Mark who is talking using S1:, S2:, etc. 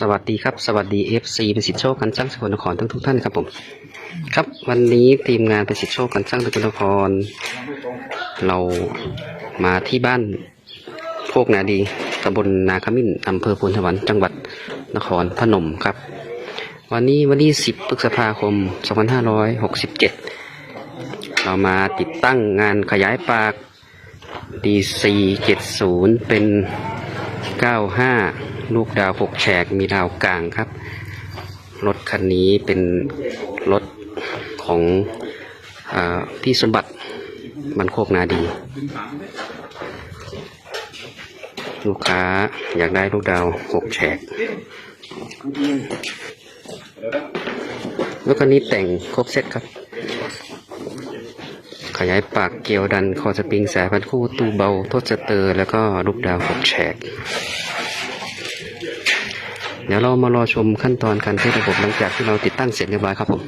S1: สวัสดีครับ สวัสดี FC ประสิทธิโชคกันจ้างสกลนครทั้งทุกท่านครับผม ครับวันนี้ทีมงานประสิทธิโชคกันจ้างสกลนคร เรามาที่บ้านโพกนาดีตำบลนาขมิ้นอำเภอพุนทวันจังหวัดนครพนมครับ วันนี้วันที่ 10พฤษภาคม 2567 เรามาติดตั้งงานขยายปาก DC 70เป็น 95 ลูกดาว6แฉกมีดาวกลางครับ รถคันนี้เป็นรถของอพี่สมบัติมันโคกนาดี ลูกค้าอยากได้ลูกดาว6แฉกรถคันนี้แต่งครบเซตครับ ขยายปากเกลียวดัน คอสปริงสายพันคู่ ตู้เบาทศเตอร์ แล้วก็ลูกดาวหกแฉก เดี๋ยวเรามารอชมขั้นตอนการเทสระบบหลังจากที่เราติดตั้งเสร็จเรียบร้อยครับผม